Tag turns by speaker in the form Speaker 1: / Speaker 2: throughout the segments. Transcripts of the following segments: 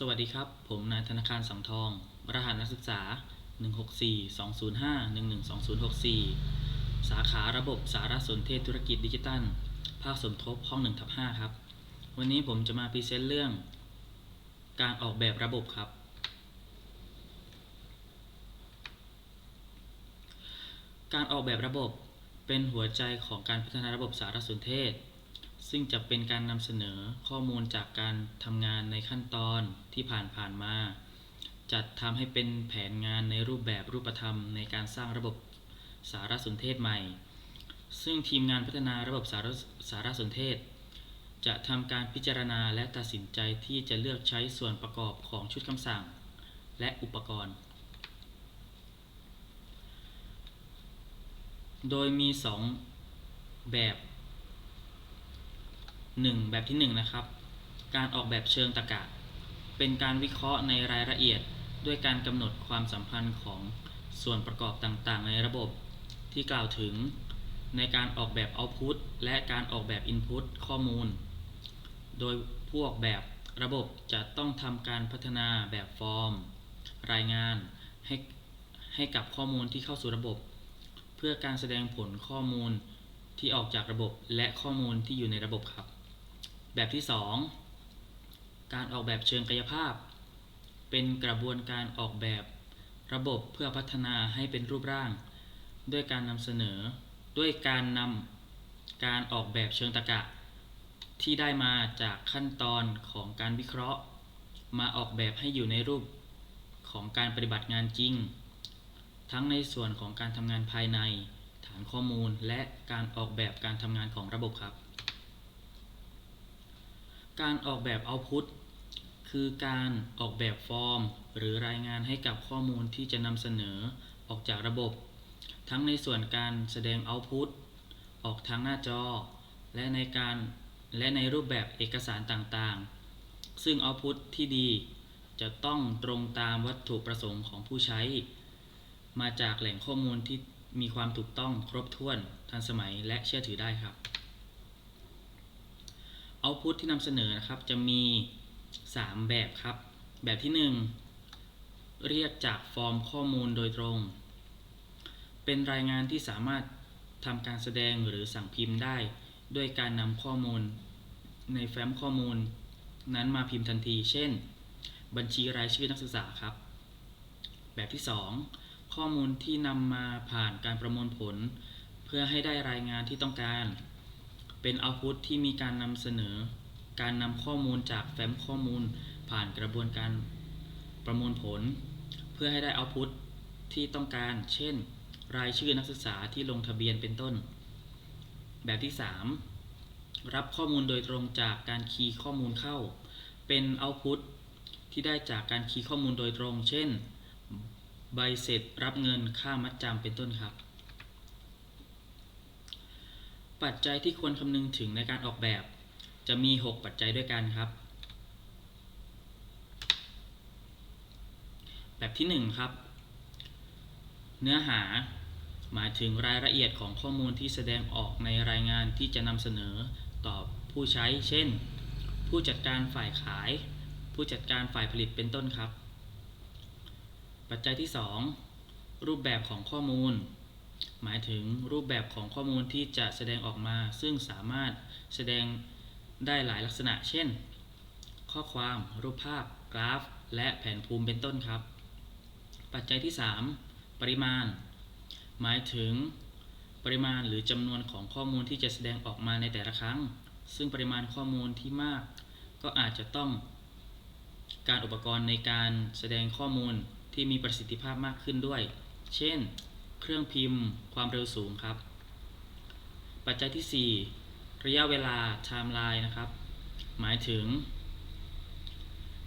Speaker 1: สวัสดีครับ ผมนายธนาคารสังทอง รหัสนักศึกษา 164-205-112064 สาขาระบบสารสนเทศธุรกิจดิจิตัล ภาคสมทบห้อง1ทับ5ครับ วันนี้ผมจะมาพรีเซนต์เรื่อง การออกแบบระบบครับ การออกแบบระบบเป็นหัวใจของการพัฒนาระบบสารสนเทศ ซึ่งจะเป็นการนำเสนอข้อมูลจากการทำงานในขั้นตอนที่ผ่านผ่านๆมา จัดทำให้เป็นแผนงานในรูปแบบรูปธรรมในการสร้างระบบสารสนเทศใหม่ ซึ่งทีมงานพัฒนาระบบสารสารสนเทศ จะทำการพิจารณาและตัดสินใจที่จะเลือกใช้ส่วนประกอบของชุดคำสั่ง และอุปกรณ์ โดยมี 2 แบบ 1 แบบที่ 1 นะครับ การออกแบบเชิงตรรกะ เป็นการวิเคราะห์ในรายละเอียด ด้วยการกำหนดความสัมพันธ์ของส่วนประกอบต่างๆ ในระบบ ที่กล่าวถึง ในการออกแบบ Output และการออกแบบ Input ข้อมูล โดยผู้ออกแบบระบบจะต้องทำการพัฒนาแบบฟอร์ม รายงานให้ให้กับข้อมูลที่เข้าสู่ระบบ เพื่อการแสดงผลข้อมูลที่ออกจากระบบและข้อมูลที่อยู่ในระบบครับ แบบที่ 2 การออกแบบเชิงกายภาพ เป็นกระบวนการออกแบบระบบเพื่อพัฒนาให้เป็นรูปร่าง ด้วยการนำเสนอ ด้วยการนำการออกแบบเชิงตรรกะ ที่ได้มาจากขั้นตอนของการวิเคราะห์ มาออกแบบให้อยู่ในรูปของการปฏิบัติงานจริง ทั้งในส่วนของการทำงานภายใน ฐานข้อมูล และการออกแบบการทำงานของระบบครับ การออกแบบ Output คือการออกแบบฟอร์ม หรือรายงานให้กับข้อมูลที่จะนำเสนอออกจากระบบ ทั้งในส่วนการแสดง Output ออกทางหน้าจอ และในการและในรูปแบบเอกสารต่างๆ ซึ่ง Output ที่ดีจะต้องตรงตามวัตถุประสงค์ของผู้ใช้ มาจากแหล่งข้อมูลที่มีความถูกต้องครบถ้วนทันสมัยและเชื่อถือได้ครับ Output ที่นำเสนอนะครับ จะมี 3 แบบครับ แบบที่ 1 เรียกจากฟอร์มข้อมูลโดยตรง เป็นรายงานที่สามารถทำการแสดงหรือสั่งพิมพ์ได้ ด้วยการนำข้อมูลในแฟ้มข้อมูล นั้นมาพิมพ์ทันที เช่น บัญชีรายชื่อนักศึกษาครับ แบบที่ 2 ข้อมูลที่นำมาผ่านการประมวลผล เพื่อให้ได้รายงานที่ต้องการ เป็นเอาพุตที่มีการนำเสนอ การนำข้อมูลจากแฟ้มข้อมูลผ่านกระบวนการประมวลผล เพื่อให้ได้เอาพุตที่ต้องการ เช่น รายชื่อนักศึกษาที่ลงทะเบียนเป็นต้น แบบที่ 3 รับข้อมูลโดยตรงจากการคีย์ข้อมูลเข้า เป็นเอาพุตที่ได้จากการคีย์ข้อมูลโดยตรง เช่น ใบเสร็จรับเงินค่ามัดจำเป็นต้นครับ ปัจจัยที่ควรคำนึงถึงในการออกแบบ จะมี 6 ปัจจัยด้วยกันครับ แบบที่ 1 ครับ เนื้อหาหมายถึงรายละเอียดของข้อมูลที่แสดงออกในรายงานที่จะนำเสนอต่อผู้ใช้ เช่น ผู้จัดการฝ่ายขาย ผู้จัดการฝ่ายผลิตเป็นต้นครับ ปัจจัยที่ 2 รูปแบบของข้อมูล หมายถึงรูปแบบของข้อมูลที่จะแสดงออกมา ซึ่งสามารถแสดงได้หลายลักษณะ เช่น ข้อความรูปภาพ กราฟ และแผนภูมิเป็นต้นครับ ปัจจัยที่ 3 ปริมาณ หมายถึงปริมาณหรือจำนวนของข้อมูลที่จะแสดงออกมาในแต่ละครั้ง ซึ่งปริมาณข้อมูลที่มาก ก็อาจจะต้อง การอุปกรณ์ในการแสดงข้อมูลที่มีประสิทธิภาพมากขึ้นด้วย เช่น เครื่องพิมพ์ ความเร็วสูงครับ ปัจจัยที่ 4 ระยะเวลา timeline นะครับ หมายถึง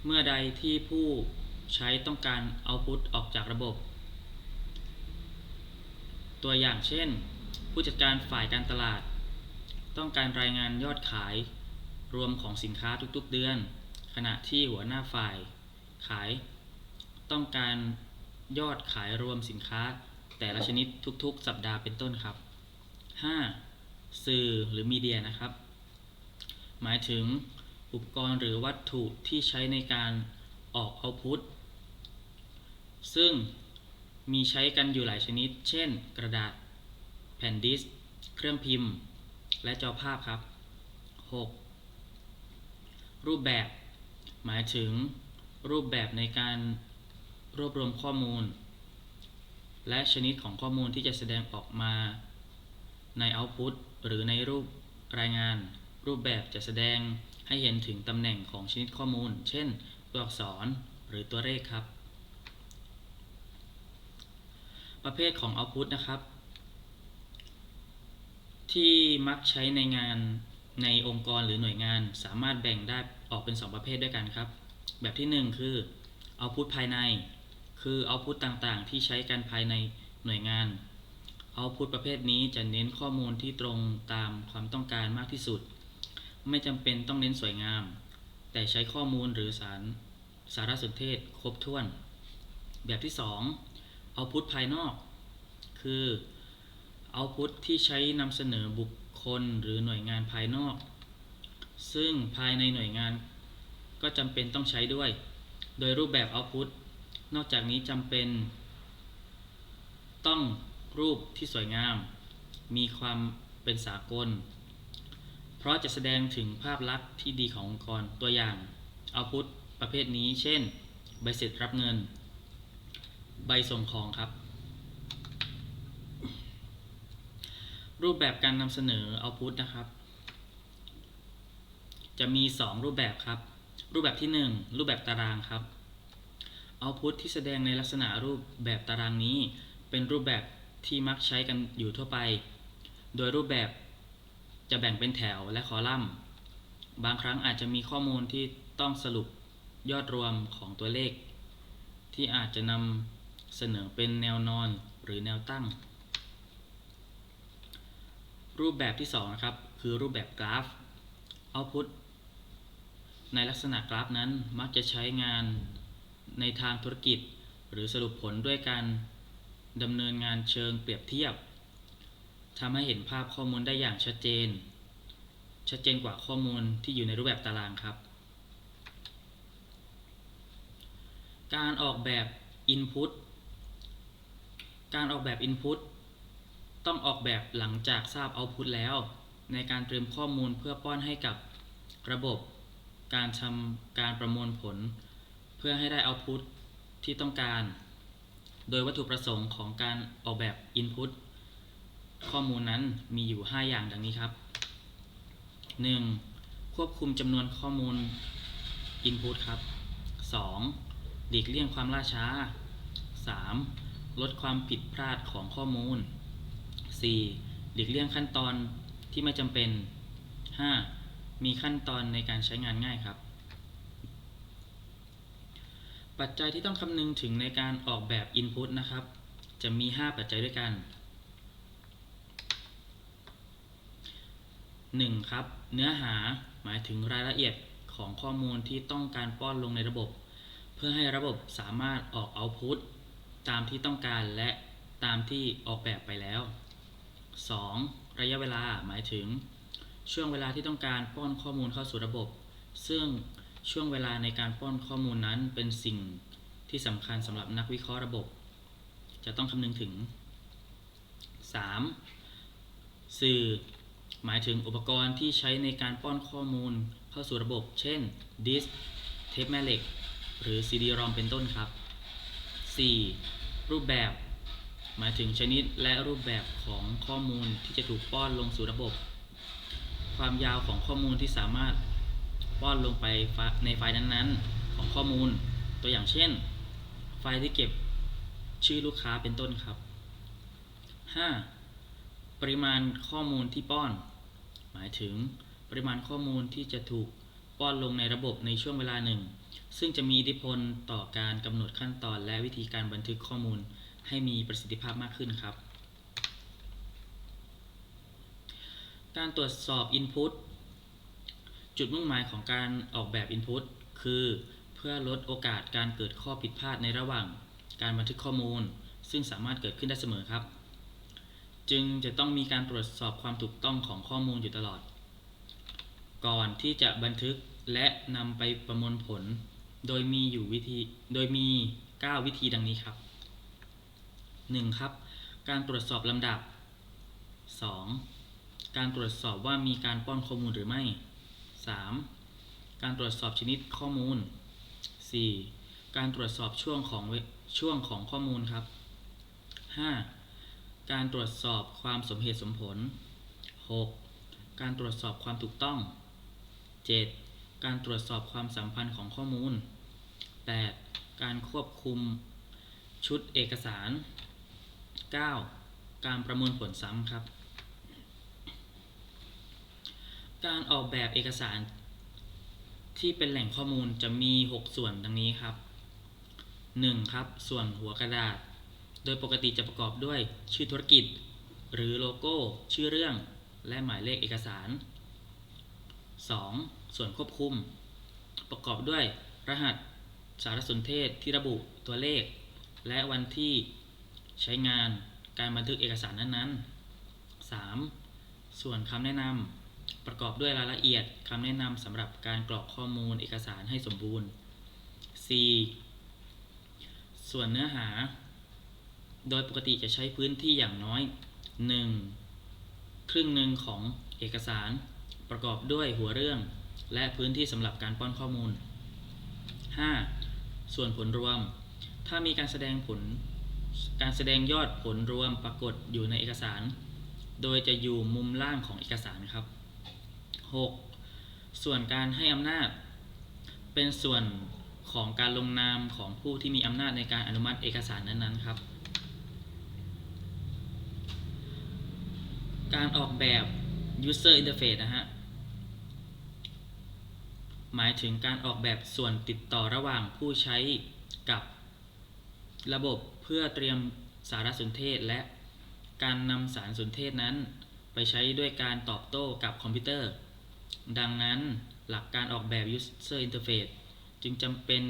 Speaker 1: เมื่อใดที่ผู้ใช้ต้องการเอาพุตออกจากระบบ ตัวอย่างเช่น ผู้จัดการฝ่ายการตลาด ต้องการรายงานยอดขายรวมของสินค้าทุกๆเดือน ขณะที่หัวหน้าฝ่ายขาย ต้องการยอดขายรวมสินค้า แต่ละชนิดทุกๆ สัปดาห์เป็นต้นครับ 5. สื่อหรือมีเดียนะครับ หมายถึงอุปกรณ์หรือวัตถุที่ใช้ในการออก output ซึ่งมีใช้กันอยู่หลายชนิด เช่น กระดาษ แผ่นดิสเครื่องพิมพ์ และจอภาพครับ 6. รูปแบบ หมายถึงรูปแบบในการรวบรวมข้อมูล และชนิดของข้อมูลที่จะแสดงออกมาใน output หรือในรูปรายงาน รูปแบบจะแสดงให้เห็นถึงตำแหน่งของชนิดข้อมูล เช่น ตัวอักษรหรือตัวเลขครับ ประเภทของ output นะครับ ที่มักใช้ในงานในองค์กรหรือหน่วยงานสามารถแบ่งได้ออกเป็น 2 ประเภทด้วยกันครับ แบบที่ 1 คือ output ภายใน คือ output ต่างๆ ที่ใช้กันภายในหน่วยงาน output ประเภทนี้จะเน้นข้อมูลที่ตรงตามความต้องการมากที่สุด ไม่จำเป็นต้องเน้นสวยงาม แต่ใช้ข้อมูลหรือสารสารสนเทศครบถ้วน แบบที่ 2 output ภายนอก คือ output ที่ใช้นำเสนอบุคคลหรือหน่วยงานภายนอก ซึ่งภายในหน่วยงานก็จำเป็นต้องใช้ด้วย โดยรูปแบบ output นอกจากนี้จำเป็น ต้องรูปที่สวยงาม มีความเป็นสากล เพราะจะแสดงถึงภาพลักษณ์ที่ดีขององค์กรตัวอย่าง output ประเภทนี้ เช่น ใบเสร็จรับเงิน ใบส่งของครับ รูปแบบการนำเสนอ output นะครับ จะมี 2 รูปแบบครับ รูปแบบที่ 1 รูปแบบตารางครับ output ที่แสดงในลักษณะรูปแบบตารางนี้ เป็นรูปแบบที่มักใช้กันอยู่ทั่วไป โดยรูปแบบจะแบ่งเป็นแถวและคอลัมน์ บางครั้งอาจจะมีข้อมูลที่ต้องสรุปยอดรวมของตัวเลข ที่อาจจะนำเสนอเป็นแนวนอนหรือแนวตั้ง รูปแบบที่2นะครับคือรูปแบบกราฟ Output ในลักษณะกราฟนั้นมักจะใช้งาน ในทางธุรกิจ หรือสรุปผลด้วยการดำเนินงานเชิงเปรียบเทียบทำให้เห็นภาพข้อมูลได้อย่างชัดเจน ชัดเจนกว่าข้อมูลที่อยู่ในรูปแบบตารางครับ การออกแบบ Input การออกแบบ Input ต้องออกแบบหลังจากทราบ Output แล้ว ในการเตรียมข้อมูลเพื่อป้อนให้กับระบบ การทำการประมวลผล เพื่อให้ได้ Output ที่ต้องการ โดยวัตถุประสงค์ของการออกแบบ Input ข้อมูลนั้นมีอยู่ 5 อย่างดังนี้ครับ 1. ควบคุมจำนวนข้อมูล Input ครับ 2. หลีกเลี่ยงความล่าช้า 3. ลดความผิดพลาดของข้อมูล 4. หลีกเลี่ยงขั้นตอนที่ไม่จำเป็น 5. มีขั้นตอนในการใช้งานง่ายครับ ปัจจัยที่ต้องคำนึงถึงในการออกแบบ Input นะครับ จะมี 5 ปัจจัยด้วยกัน 1. ครับ เนื้อหาหมายถึงรายละเอียดของข้อมูลที่ต้องการป้อนลงในระบบ เพื่อให้ระบบสามารถออก Output ตามที่ต้องการและตามที่ออกแบบไปแล้ว 2. ระยะเวลาหมายถึง ช่วงเวลาที่ต้องการป้อนข้อมูลเข้าสู่ระบบ ซึ่ง ช่วงเวลาในการป้อนข้อมูลนั้นเป็นสิ่งที่สำคัญสำหรับนักวิเคราะห์ระบบ จะต้องคำนึงถึง 3. สื่อ หมายถึงอุปกรณ์ที่ใช้ในการป้อนข้อมูลเข้าสู่ระบบ เช่นดิสก์เทปแม่เหล็ก หรือ CD-ROM เป็นต้นครับ 4. รูปแบบ หมายถึงชนิดและรูปแบบของข้อมูลที่จะถูกป้อนลงสู่ระบบ ความยาวของข้อมูลที่สามารถ ป้อนลงไปในไฟล์นั้นๆ ของข้อมูลตัวอย่างเช่น ไฟล์ที่เก็บชื่อลูกค้าเป็นต้นครับ 5. ปริมาณข้อมูลที่ป้อน หมายถึงปริมาณข้อมูลที่จะถูกป้อนลงในระบบในช่วงเวลาหนึ่ง ซึ่งจะมีอิทธิพลต่อการกำหนดขั้นตอนและวิธีการบันทึกข้อมูลให้มีประสิทธิภาพมากขึ้นครับ การตรวจสอบ Input จุดมุ่งหมายของการออกแบบ Input คือเพื่อลดโอกาสการเกิดข้อผิดพลาดในระหว่าง การบันทึกข้อมูล ซึ่งสามารถเกิดขึ้นได้เสมอครับ จึงจะต้องมีการตรวจสอบความถูกต้องของข้อมูลอยู่ตลอด ก่อนที่จะบันทึกและนำไปประมวลผล โดยมีอยู่วิธีโดยมี 9 วิธีดังนี้ครับ 1. ครับ การตรวจสอบลำดับ 2. การตรวจสอบว่ามีการป้อนข้อมูลหรือไม่ 3. การตรวจสอบชนิดข้อมูล 4. การตรวจสอบช่วงของช่วงของข้อมูลครับ 5. การตรวจสอบความสมเหตุสมผล 6. การตรวจสอบความถูกต้อง 7. การตรวจสอบความสัมพันธ์ของข้อมูล 8. การควบคุมชุดเอกสาร 9. การประมวลผลซ้ำครับ การออกแบบเอกสารที่เป็นแหล่งข้อมูลจะมี 6 ส่วนดังนี้ครับ 1. ครับ ส่วนหัวกระดาษ โดยปกติจะประกอบด้วยชื่อธุรกิจ หรือโลโก้ ชื่อเรื่อง และหมายเลขเอกสาร 2. ส่วนควบคุม ประกอบด้วยรหัสสารสนเทศที่ระบุตัวเลข และวันที่ใช้งานการบันทึกเอกสารนั้นๆ 3. ส่วนคำแนะนำ ประกอบด้วยรายละเอียดคำแนะนำสำหรับการกรอกข้อมูลเอกสารให้สมบูรณ์ 4. ส่วนเนื้อหา โดยปกติจะใช้พื้นที่อย่างน้อย 1. ครึ่งหนึ่งของเอกสาร ประกอบด้วยหัวเรื่อง และพื้นที่สำหรับการป้อนข้อมูล 5. ส่วนผลรวม ถ้ามีการแสดงผล การแสดงยอดผลรวมปรากฏอยู่ในเอกสาร โดยจะอยู่มุมล่างของเอกสารครับ 6. ส่วนการให้อำนาจ เป็นส่วนของการลงนามของผู้ที่มีอำนาจในการอนุมัติเอกสารนั้นๆครับ การออกแบบ user interface นะฮะ หมายถึงการออกแบบส่วนติดต่อระหว่างผู้ใช้กับระบบเพื่อเตรียมสารสนเทศและการนำสารสนเทศนั้น ไปใช้ด้วยการตอบโต้กับคอมพิวเตอร์ ดังนั้นหลักการออกแบบ user interface จึงจำเป็น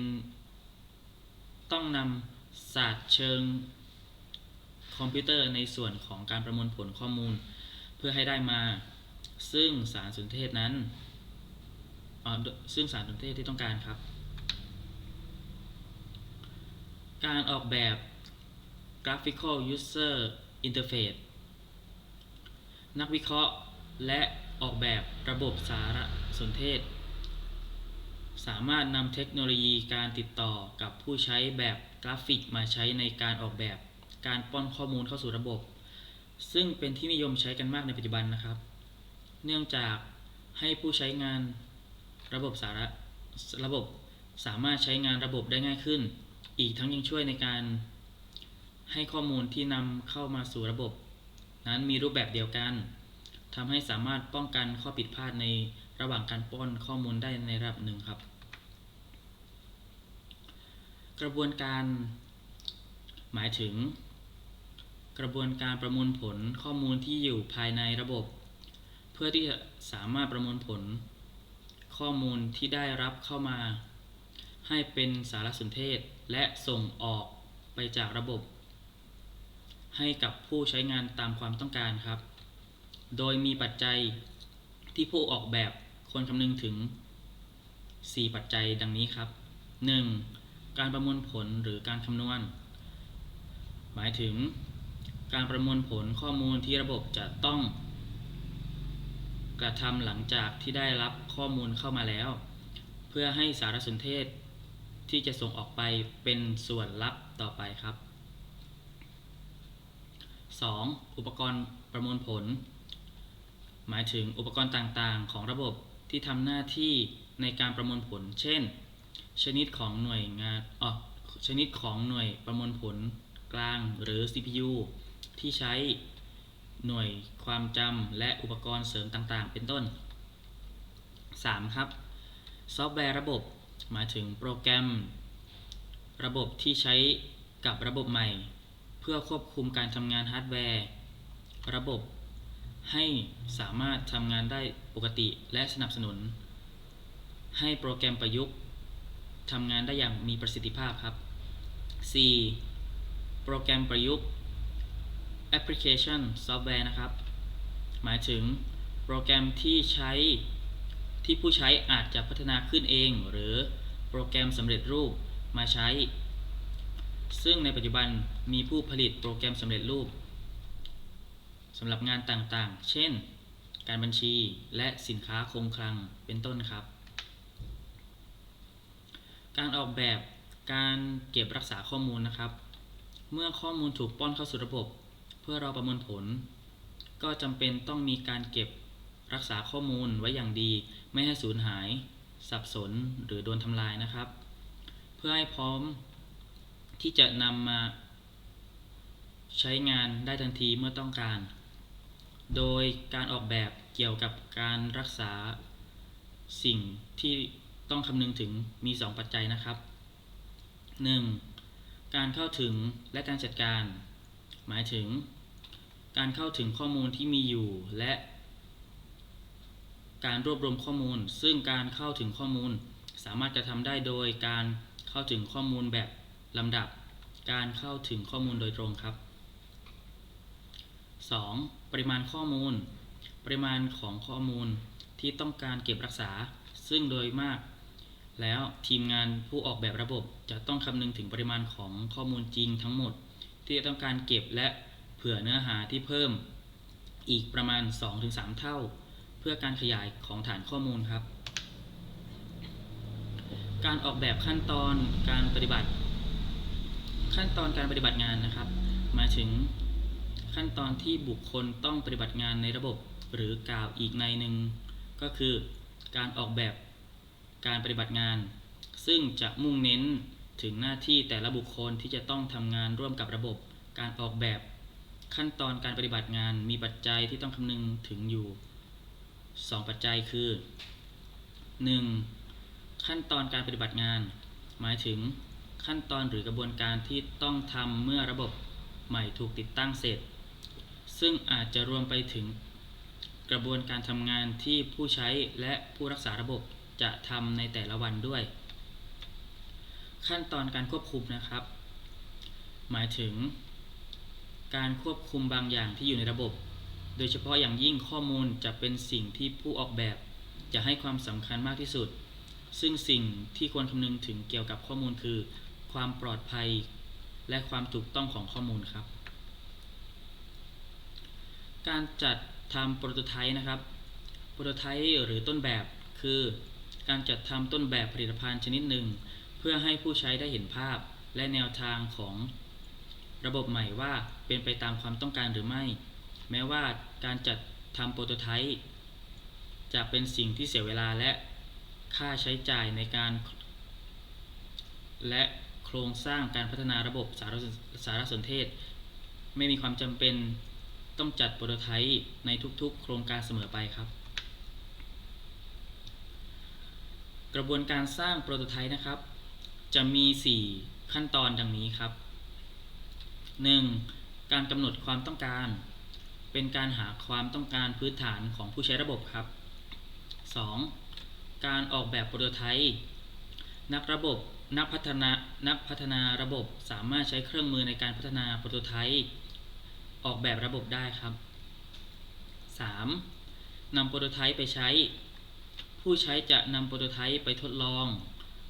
Speaker 1: ต้องนำศาสตร์เชิงคอมพิวเตอร์ในส่วนของการประมวลผลข้อมูล เพื่อให้ได้มา ซึ่งสารสนเทศนั้นซึ่งสารสนเทศที่ต้องการครับ การออกแบบ graphical user interface นักวิเคราะห์และ ออกแบบระบบสารสนเทศ สามารถนำเทคโนโลยีการติดต่อกับผู้ใช้แบบกราฟิกมาใช้ในการออกแบบการป้อนข้อมูลเข้าสู่ระบบ ซึ่งเป็นที่นิยมใช้กันมากในปัจจุบันนะครับ เนื่องจากให้ผู้ใช้งานระบบสาระระบบสามารถใช้งานระบบได้ง่ายขึ้น อีกทั้งยังช่วยในการให้ข้อมูลที่นำเข้ามาสู่ระบบ นั้นมีรูปแบบเดียวกัน ทำให้สามารถป้องกันข้อผิดพลาดในระหว่างการป้อนข้อมูลได้ในระดับหนึ่งครับ กระบวนการหมายถึง กระบวนการประมวลผลข้อมูลที่อยู่ภายในระบบ เพื่อที่จะสามารถประมวลผล ข้อมูลที่ได้รับเข้ามา ให้เป็นสารสนเทศและส่งออกไปจากระบบ ให้กับผู้ใช้งานตามความต้องการครับ โดยมีปัจจัยที่ผู้ออกแบบควรคำนึงถึง 4 ปัจจัยดังนี้ครับ 1. การประมวลผลหรือการคำนวณ หมายถึงการประมวลผลข้อมูลที่ระบบจะต้อง กระทำหลังจากที่ได้รับข้อมูลเข้ามาแล้ว เพื่อให้สารสนเทศที่จะส่งออกไปเป็นส่วนลับต่อไปครับ 2. อุปกรณ์ประมวลผล หมายถึงอุปกรณ์ต่างๆ ของระบบที่ทำหน้าที่ในการประมวลผล เช่น ชนิดของหน่วยงานอ๋อชนิดของหน่วยประมวลผลกลางหรือ CPU ที่ใช้หน่วยความจำและอุปกรณ์เสริมต่างๆ เป็นต้น 3. ครับ ซอฟต์แวร์ระบบ หมายถึงโปรแกรม ระบบที่ใช้กับระบบใหม่ เพื่อควบคุมการทำงานฮาร์ดแวร์ ระบบ ให้สามารถทำงานได้ปกติและสนับสนุน ให้โปรแกรมประยุกต์ทำงานได้อย่างมีประสิทธิภาพครับ 4. โปรแกรมประยุกต์แอปพลิเคชันซอฟต์แวร์นะครับ หมายถึงโปรแกรมที่ใช้ที่ผู้ใช้อาจจะพัฒนาขึ้นเอง หรือโปรแกรมสำเร็จรูปมาใช้ ซึ่งในปัจจุบันมีผู้ผลิตโปรแกรมสำเร็จรูป สำหรับงานต่างๆ เช่น การบัญชีและสินค้าคงคลังเป็นต้นครับ การออกแบบการเก็บรักษาข้อมูลนะครับ เมื่อข้อมูลถูกป้อนเข้าสู่ระบบ เพื่อเราประมวลผล ก็จำเป็นต้องมีการเก็บรักษาข้อมูลไว้อย่างดี ไม่ให้สูญหาย สับสนหรือโดนทำลายนะครับ เพื่อให้พร้อมที่จะนำมาใช้งานได้ทันทีเมื่อต้องการ โดยการออกแบบเกี่ยวกับการรักษาสิ่งที่ต้องคำนึงถึงมี 2 ปัจจัยนะครับ 1. การเข้าถึงและการจัดการ หมายถึง การเข้าถึงข้อมูลที่มีอยู่และ การรวบรวมข้อมูล ซึ่งการเข้าถึงข้อมูลสามารถจะทำได้โดยการเข้าถึงข้อมูลแบบลำดับ การเข้าถึงข้อมูลโดยตรงครับ 2. ปริมาณข้อมูล ปริมาณของข้อมูลที่ต้องการเก็บรักษา ซึ่งโดยมาก แล้วทีมงานผู้ออกแบบระบบจะต้องคำนึงถึงปริมาณของข้อมูลจริงทั้งหมด ที่ต้องการเก็บและเผื่อเนื้อหาที่เพิ่ม อีกประมาณ 2-3 เท่า เพื่อการขยายของฐานข้อมูลครับ การออกแบบขั้นตอนการปฏิบัติ ขั้นตอนการปฏิบัติงานนะครับ มาถึง ขั้นตอนที่บุคคลต้องปฏิบัติงานในระบบหรือกล่าวอีกในหนึ่งก็คือการออกแบบการปฏิบัติงาน ซึ่งจะมุ่งเน้นถึงหน้าที่แต่ละบุคคลที่จะต้องทำงานร่วมกับระบบการออกแบบ ขั้นตอนการปฏิบัติงานมีปัจจัยที่ต้องคำนึงถึงอยู่ 2 ปัจจัยคือ 1. ขั้นตอนการปฏิบัติงาน หมายถึงขั้นตอนหรือกระบวนการที่ต้องทำเมื่อระบบใหม่ถูกติดตั้งเสร็จ ซึ่งอาจจะรวมไปถึงกระบวนการทำงานที่ผู้ใช้และผู้รักษาระบบจะทำในแต่ละวันด้วย ขั้นตอนการควบคุมนะครับ หมายถึง การควบคุมบางอย่างที่อยู่ในระบบ โดยเฉพาะอย่างยิ่งข้อมูลจะเป็นสิ่งที่ผู้ออกแบบจะให้ความสำคัญมากที่สุด ซึ่งสิ่งที่ควรคำนึงถึงเกี่ยวกับข้อมูลคือ ความปลอดภัย และความถูกต้องของข้อมูลครับ การจัดทำโปรโตไทป์นะครับ โปรโตไทป์หรือต้นแบบคือ การจัดทำต้นแบบผลิตภัณฑ์ชนิดหนึ่ง เพื่อให้ผู้ใช้ได้เห็นภาพและแนวทางของระบบใหม่ว่าเป็นไปตามความต้องการหรือไม่ แม้ว่าการจัดทำโปรโตไทป์จะเป็นสิ่งที่เสียเวลาและค่าใช้จ่ายในการ และโครงสร้างการพัฒนาระบบสารสารสนเทศ ไม่มีความจำเป็น ต้องจัดโปรโตไทป์ในทุกๆ โครงการเสมอไปครับ กระบวนการสร้างโปรโตไทป์นะครับ จะมี 4 ขั้นตอนดังนี้ครับ 1. การกำหนดความต้องการ เป็นการหาความต้องการพื้นฐานของผู้ใช้ระบบครับ 2. การออกแบบโปรโตไทป์นักระบบนักพัฒนานักพัฒนาระบบสามารถใช้เครื่องมือในการพัฒนาโปรโตไทป์ ออกแบบระบบได้ครับ 3. นำโปรโตไทป์ไปใช้ ผู้ใช้จะนำโปรโตไทป์ไปทดลอง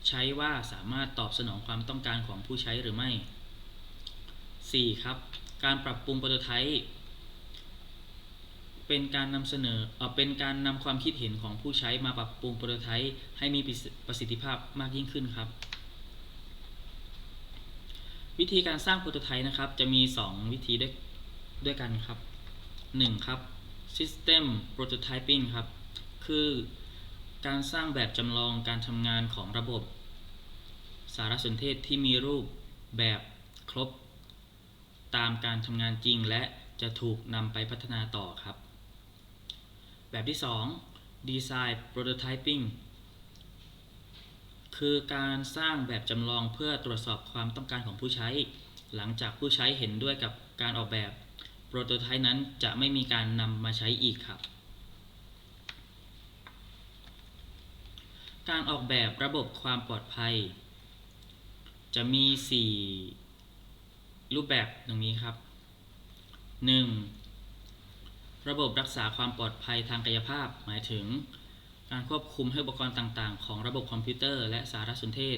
Speaker 1: ใช้ว่าสามารถตอบสนองความต้องการของผู้ใช้หรือไม่ 4. ครับ การปรับปรุงโปรโตไทป์เป็นการนำเสนอเออเป็นการนำความคิดเห็นของผู้ใช้มาปรับปรุงโปรโตไทป์ให้มีประสิทธิภาพมากยิ่งขึ้นครับ วิธีการสร้างโปรโตไทป์นะครับ จะมี 2 วิธีด้วย ด้วยกันครับ 1. ครับ System Prototyping ครับ คือการสร้างแบบจำลองการทำงานของระบบ สารสนเทศที่มีรูปแบบครบ ตามการทำงานจริงและจะถูกนำไปพัฒนาต่อครับ แบบที่ 2 Design Prototyping คือการสร้างแบบจำลองเพื่อตรวจสอบความต้องการของผู้ใช้ หลังจากผู้ใช้เห็นด้วยกับการออกแบบ โปรโตไทป์นั้นจะไม่มีการนำมาใช้อีกครับ การออกแบบระบบความปลอดภัย จะมี 4 รูปแบบดังนี้ครับ 1. ระบบรักษาความปลอดภัยทางกายภาพหมายถึง การควบคุมให้อุปกรณ์ต่างๆ ของระบบคอมพิวเตอร์และสารสนเทศ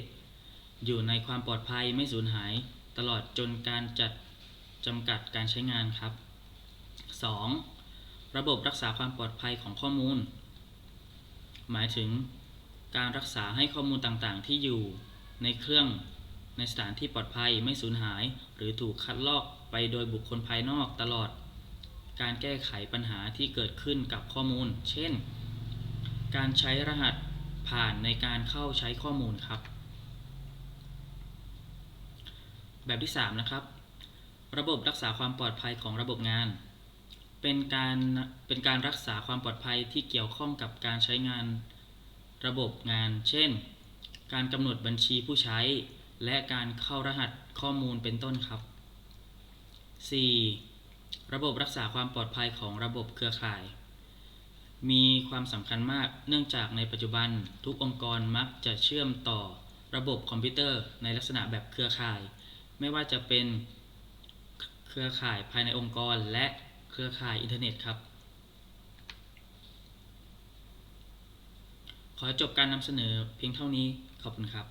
Speaker 1: อยู่ในความปลอดภัยไม่สูญหายตลอดจนการจัดจำกัดการใช้งานครับ 2. ระบบรักษาความปลอดภัยของข้อมูล หมายถึงการรักษาให้ข้อมูลต่างๆ ที่อยู่ในเครื่องในสถานที่ปลอดภัยไม่สูญหาย หรือถูกคัดลอกไปโดยบุคคลภายนอกตลอด การแก้ไขปัญหาที่เกิดขึ้นกับข้อมูล เช่น การใช้รหัสผ่านในการเข้าใช้ข้อมูลครับ แบบที่ 3 นะครับ ระบบรักษาความปลอดภัยของระบบงาน เป็นการเป็นการรักษาความปลอดภัยที่เกี่ยวข้องกับการใช้งานระบบงาน เช่น การกำหนดบัญชีผู้ใช้ และการเข้ารหัสข้อมูลเป็นต้นครับ 4. ระบบรักษาความปลอดภัยของระบบเครือข่าย มีความสำคัญมากเนื่องจากในปัจจุบันทุกองค์กรมักจะเชื่อมต่อระบบคอมพิวเตอร์ในลักษณะแบบเครือข่าย ไม่ว่าจะเป็นเครือข่ายภายในองค์กรและ เครือข่ายอินเทอร์เน็ตครับ ขอจบการนำเสนอเพียงเท่านี้ ขอบคุณครับ